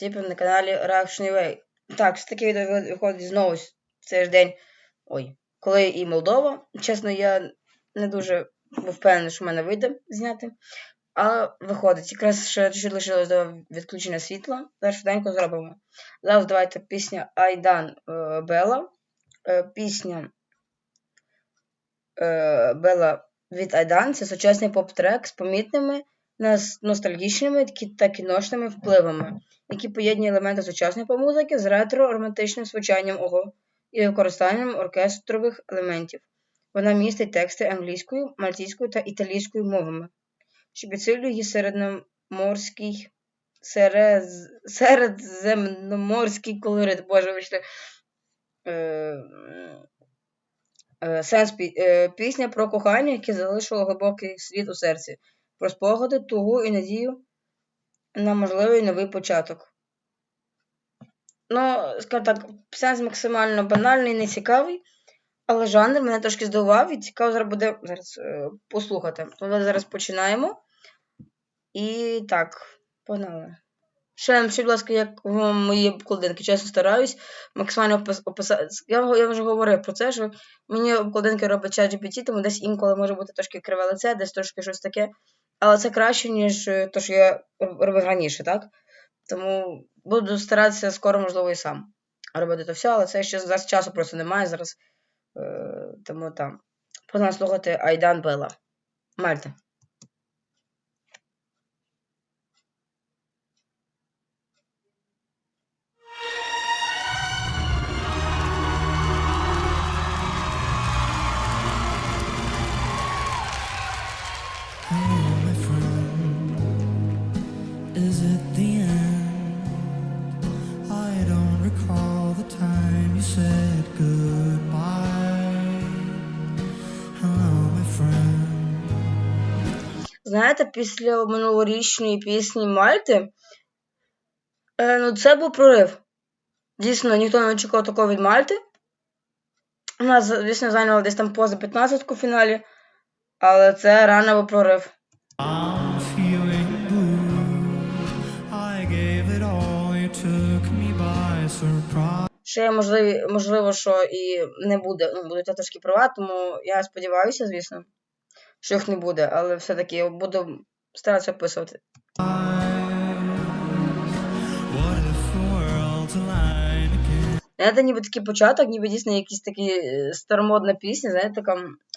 Типу на каналі Reaction UA. Так, все таке відео виходить знову цей ж день. Ой, коли і Молдова. Чесно, я не дуже був впевнений, що в мене вийде зняти. А виходить, якраз ще лишилось до відключення світла. Зараз швиденько зробимо. Зараз давайте пісня Айдан е, Бела. Е, пісня е, Бела від Айдан це сучасний поп-трек з помітними нас- ностальгічними та кіношними впливами, які поєднує елементи сучасної поп-музики з ретро-романтичним звучанням і використанням оркестрових елементів. Вона містить тексти англійською, мальтійською та італійською мовами, що підсилює її середноморський серез, середземноморський колорит. Боже, вибачте. Е, е, сенс пі- е, пісня про кохання, яке залишило глибокий слід у серці, про спогади, тугу і надію на можливий новий початок. Ну, скажімо так, сенс максимально банальний, нецікавий, але жанр мене трошки здивував і цікаво зараз буде зараз е, послухати. Тому зараз починаємо. І так, погнали. Ще будь ласка, як в мої обкладинки. Чесно стараюсь максимально опис- описати. Я, я вже говорив про це, що мені обкладинки робить GPT, тому десь інколи може бути трошки криве лице, десь трошки щось таке. Але це краще, ніж те, що я робив раніше, так? Тому буду старатися скоро, можливо, і сам робити то все, але це ще зараз часу просто немає зараз. Е, тому там. Погнали слухати Айдан Бела. Мальта. Знаєте, після минулорічної пісні Мальти, е, ну це був прорив. Дійсно, ніхто не очікував такого від Мальти. У нас, звісно, зайняло десь там поза 15 в фіналі, але це реально був прорив. Ще можливо, можливо, що і не буде. Ну, будуть трошки права, тому я сподіваюся, звісно, що їх не буде, але все-таки я буду старатися описувати. Знаєте, ніби такий початок, ніби дійсно якісь такі е, старомодна пісня, знаєте, така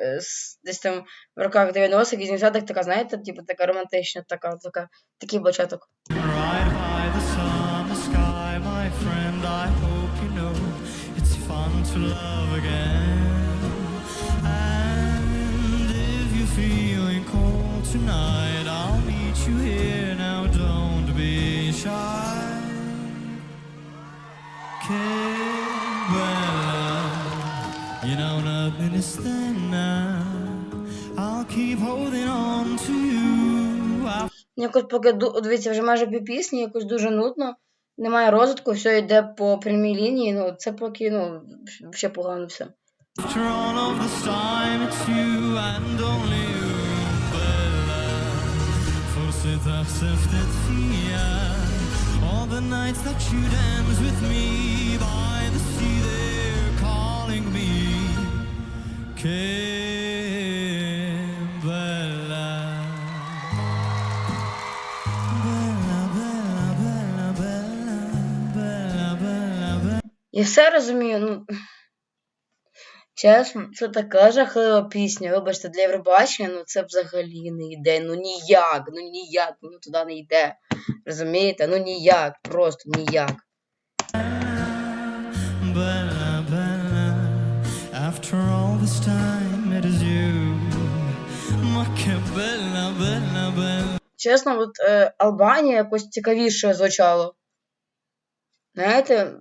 е, десь там в роках 90-х, 80-х, така, знаєте, типу така романтична, така, така, такий початок. Right feeling cold tonight, I'll meet you here. Now don't be shy. Bella, you know nothing is thin now. I'll keep holding on to you. I'll Якось поки дивіться, вже майже пів пісні, якось дуже нудно, немає розвитку, все йде по прямій лінії, ну це поки, ну, ще погано все. After all of this time, it's you and only you, Bella. Forse t'accepted via all the nights that you dance with me by the sea. They're calling me. Que bella. Bella, bella, bella, bella, bella, bella, bella. Я все розумію, ну. Чесно, це така жахлива пісня. Вибачте, для Євробачення, ну це взагалі не йде. Ну ніяк, ну ніяк, ну туди не йде. Розумієте? Ну ніяк, просто ніяк. After all this time, it is you. Чесно, от е, Албанія якось цікавіше звучало. Знаєте,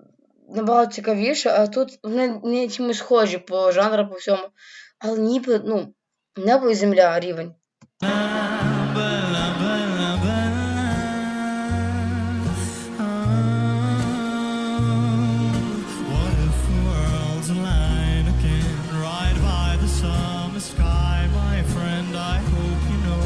набагато цікавіше, а тут вони не чимось схожі по жанру, по всьому. Але ніби, ну, небо і земля рівень. Oh, if world's aligned again? Right by the summer sky, my friend. I hope you know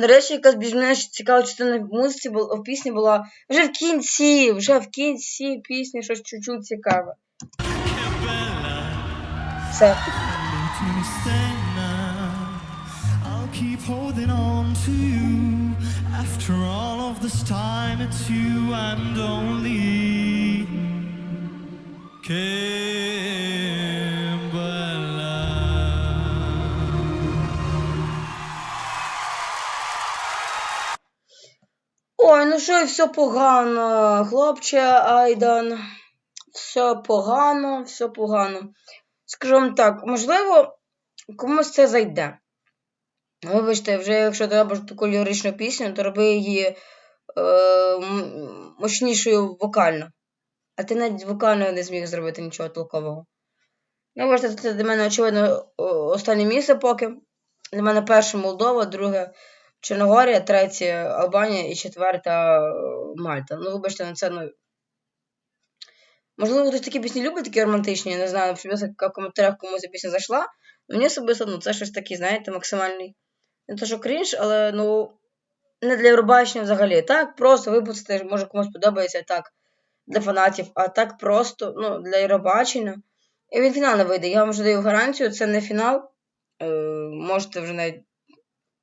до речі, якась більш менш цікава частина в музиці в пісні була вже в кінці, вже в кінці пісні щось чуть-чуть цікаве. Все. keep holding on to you. After all of this time, it's you and only Kimberly. І все погано, хлопче Айдан. Все погано, все погано. Скажу вам так, можливо, комусь це зайде. Вибачте, вже якщо робиш таку ліричну пісню, то роби її е, мощнішою вокально. А ти навіть вокально не зміг зробити нічого толкового. Ну, бачите, це для мене, очевидно, останнє місце поки. Для мене перше Молдова, друге Чорногорія, третє Албанія і четверта е, Мальта. Ну, вибачте, на це ну. Можливо, хтось такі пісні любить, такі романтичні, я не знаю, в коментарях комусь пісня зайшла. Мені особисто, ну, це щось таке, знаєте, максимальний. Не то, що крінж, але ну. Не для Євробачення взагалі. Так, просто випустити, може комусь подобається так. Для фанатів, а так просто, ну, для Євробачення. І він фінал не вийде. Я вам вже даю гарантію, це не фінал. Е, можете вже навіть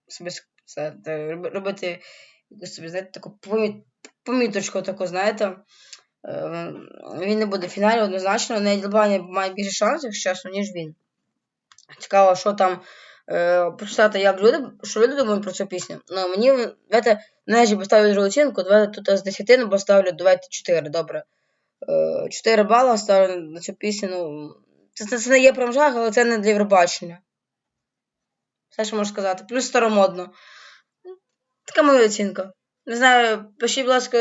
собі це, робити якусь собі, знаєте, таку поміточку, таку, знаєте. Е, він не буде в фіналі однозначно. Навіть Албанія має більше шансів, чесно, ніж він. Цікаво, що там е, почитати, як люди, що люди думають про цю пісню. Ну, мені, давайте, навіть би ставлю дуже оцінку, давайте тут з 10, ну, поставлю, давайте 4, добре. Е, 4 бала ставлю на цю пісню. Ну, це, це, це не є прям жах, але це не для Євробачення. Все, що можу сказати. Плюс старомодно. Така моя оцінка. Не знаю, пишіть, будь ласка,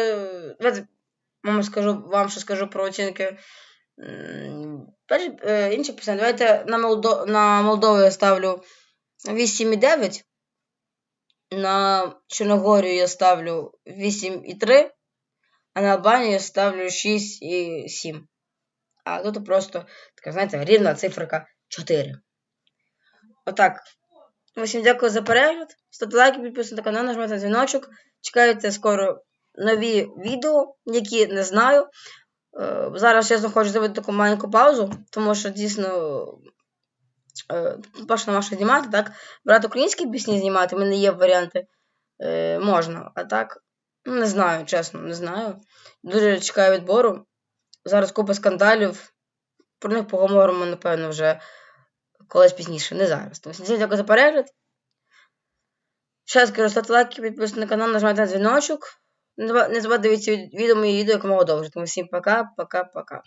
вам скажу, вам що скажу про оцінки. Е, інші пісні. Давайте на, Молдо, на Молдову я ставлю 8,9. На Чорногорію я ставлю 8,3. А на Албанію я ставлю 6,7. А тут просто така, знаєте, рівна циферка 4. Отак. Всім дякую за перегляд. Ставте лайки, підписуйтесь на канал, нажимайте на дзвіночок. Чекайте скоро нові відео, які не знаю. Е, Зараз чесно хочу зробити таку маленьку паузу, тому що дійсно е, по-перше, знімати, так? Брати українські пісні знімати, в мене є варіанти. Е, можна. А так, ну, не знаю, чесно, не знаю. Дуже чекаю відбору. Зараз купа скандалів. Про них поговоримо, напевно, вже колись пізніше, не зараз. Тому всім дякую за перегляд. Ще раз кажу, ставте лайки, підписуйтесь на канал, нажимайте на дзвіночок. Не забувайте дивитися відео мої відео якомога довше. Тому всім пока, пока, пока.